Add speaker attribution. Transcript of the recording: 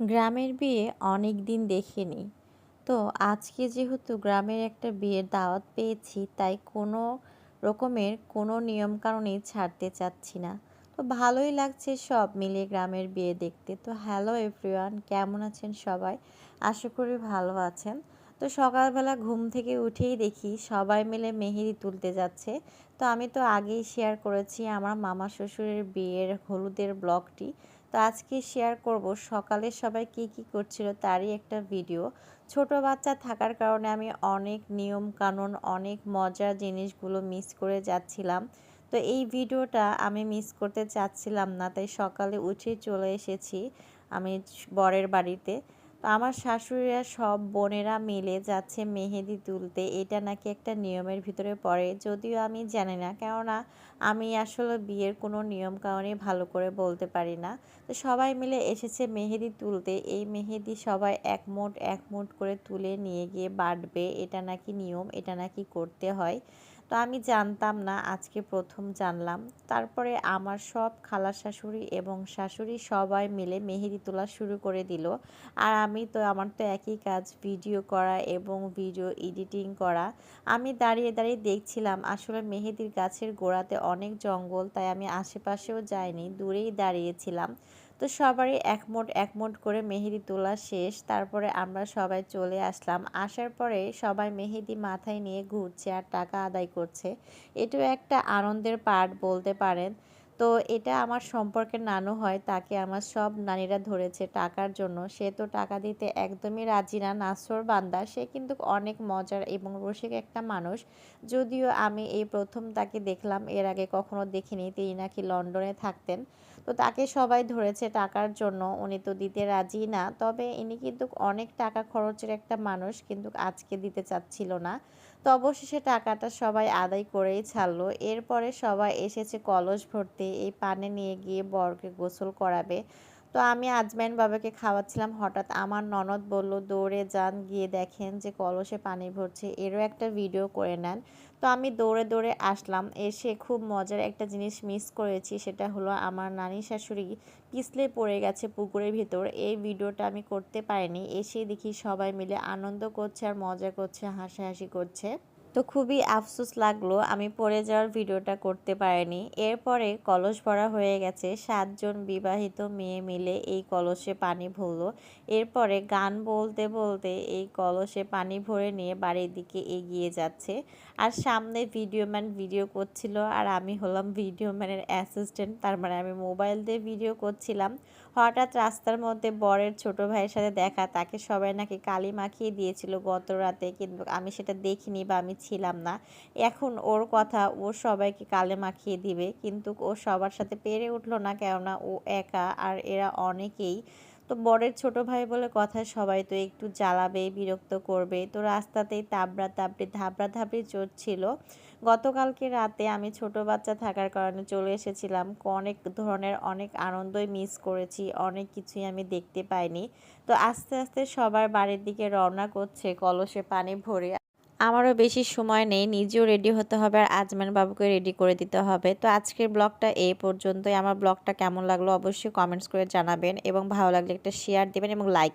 Speaker 1: গ্রামের বিয়ে অনেক দিন দেখিনি। তো আজকে যেহেতু গ্রামের একটা বিয়ের দাওয়াত পেয়েছি, তাই কোনো রকমের কোনো নিয়ম কানুনই ছাড়তে চাচ্ছি না। তো ভালোই লাগছে সব মিলে গ্রামের বিয়ে দেখতে। তো হ্যালো এভরিওয়ান, কেমন আছেন সবাই? আশা করি ভালো আছেন। তো সকালবেলা ঘুম থেকে উঠেই দেখি সবাই মিলে মেহেদি তুলতে যাচ্ছে। তো আমি তো আগেই শেয়ার করেছি আমার মামা শ্বশুরের বিয়ের হলুদের ব্লগটি। তো আজকে শেয়ার করব সকালে সবাই কি কি করছিল তারই একটা ভিডিও ছোট বাচ্চা থাকার কারণে আমি অনেক নিয়ম কানুন, অনেক মজার জিনিসগুলো মিস করে যাচ্ছিলাম। তো এই ভিডিওটা আমি মিস করতে চাচ্ছিলাম না, তাই সকালে উঠে চলে এসেছি আমি বরের বাড়িতে। আমার শাশুড়িরা সব বোনেরা মিলে যাচ্ছে মেহেদি তুলতে। এটা নাকি একটা নিয়মের ভিতরে পড়ে? যদিও আমি জানি না, কেননা আমি আসলে বিয়ের কোনো নিয়ম কারণে ভালো করে বলতে পারি না। তো সবাই মিলে এসেছে মেহেদি তুলতে। এই মেহেদি সবাই একমোট একমোট করে তুলে নিয়ে গিয়ে বাটবে। এটা নাকি নিয়ম, এটা নাকি করতে হয়। তো আমি জানতাম না, আজকে প্রথম জানলাম। তারপরে আমার সব খালা শাশুড়ি এবং শাশুড়ি সবাই মিলে মেহেদি তোলা শুরু করে দিল। আর আমি তো, আমার তো একই কাজ, ভিডিও করা এবং ভিডিও এডিটিং করা। আমি দাঁড়িয়ে দাঁড়িয়ে দেখছিলাম, আসলে মেহেদির গাছের গোড়াতে অনেক জঙ্গল, তাই আমি আশেপাশেও যাইনি, দূরেই দাঁড়িয়েছিলাম। তো সবারই একমোট একমোট করে মেহেদি তোলা শেষ। তারপরে আমরা সবাই চলে আসলাম। আসার পরে সবাই মেহেদি মাথায় নিয়ে ঘুরছে আর টাকা আদায় করছে। এটাও একটা আনন্দের পার্ট বলতে পারেন। তো এটা আমার সম্পর্কের নানু হয়, তাকে আমার সব নারীরা ধরেছে টাকার জন্য। সে তো টাকা দিতে একদমই রাজি না, নাসর বান্দা। সে কিন্তু অনেক মজার এবং রসিক একটা মানুষ। যদিও আমি এই প্রথম তাকে দেখলাম, এর আগে কখনো দেখিনি। তিনি নাকি লন্ডনে থাকতেন। তো তাকে সবাই ধরেছে টাকার জন্য। উনি তো দিতে রাজি না। তবে ইনি কিন্তু অনেক টাকা খরচের একটা মানুষ, কিন্তু আজকে দিতে চাচ্ছিল না। তো অবশেষে টাকাটা সবাই আদায় করেই ছাড়লো। এরপরে সবাই এসেছে কলস ভর্তি, এই পানে নিয়ে গিয়ে বরকে গোসল করাবে। তো আমি আজমাইন বাবাকে খাওয়াচ্ছিলাম। হঠাৎ আমার ননদ বলল, দৌড়ে যান, গিয়ে দেখেন যে কলসে পানি ভরছে। এরও একটা ভিডিও করে নেন। তো আমি দৌড়ে দৌড়ে আসলাম। এসে খুব মজার একটা জিনিস মিস করেছি, সেটা হলো আমার নানি শাশুড়ি পিছলে পড়ে গেছে পুকুরের ভিতর। এই ভিডিওটা আমি করতে পারিনি। এসে দেখি সবাই মিলে আনন্দ করছে আর মজা করছে, হাসাহাসি করছে। তো খুবই আফসোস লাগল আমি পড়ে যাওয়ার ভিডিওটা করতে পারিনি। এরপরে কলস ভরা হয়ে গেছে, সাতজন বিবাহিত মেয়ে মিলে এই কলসে পানি ভরলো। এরপরে গান বলতে বলতে এই কলসে পানি ভরে নিয়ে বাড়ির দিকে এগিয়ে যাচ্ছে। আর সামনে ভিডিও ম্যান ভিডিও করছিল আর আমি হলাম ভিডিও ম্যানের অ্যাসিস্ট্যান্ট তার মানে আমি মোবাইল দিয়ে ভিডিও করছিলাম। হঠাৎ রাস্তার মধ্যে বরের ছোট ভাইয়ের সাথে দেখা, তাকে সবাই নাকি কালি মাখিয়ে দিয়েছিল গত রাতে কিন্তু আমি সেটা দেখিনি বা আমি ছিলাম না। এখন ওর কথা ও সবাইকে কালে মাখিয়ে দিবে, কিন্তু ও সবার সাথে পেরে উঠল না কেননা ও একা আর এরা অনেকেই। তো বরের ছোট ভাই বলে কথা, সবাই তো একটু জ্বালাবে, বিরক্ত করবে। তো রাস্তাতেই তাবড়া তাবড়ি ধাবড়া ধাবড়ি চড়ছিল গতকালকে রাতে আমি ছোট বাচ্চা থাকার কারণে চলে এসেছিলাম। অনেক ধরনের অনেক আনন্দই মিস করেছি, অনেক কিছুই আমি দেখতে পাইনি। তো আস্তে আস্তে সবার বাড়ির দিকে রওনা করছে, কলসে পানি ভরে আমারও বেশি সময় নেই, নিজেও রেডি হতে হবে আর আজমান বাবুকে রেডি করে দিতে হবে। তো আজকের ব্লগটা এই পর্যন্তই। আমার ব্লগটা কেমন লাগল অবশ্যই কমেন্টস করে জানাবেন এবং ভালো লাগলে একটা শেয়ার দেবেন এবং লাইক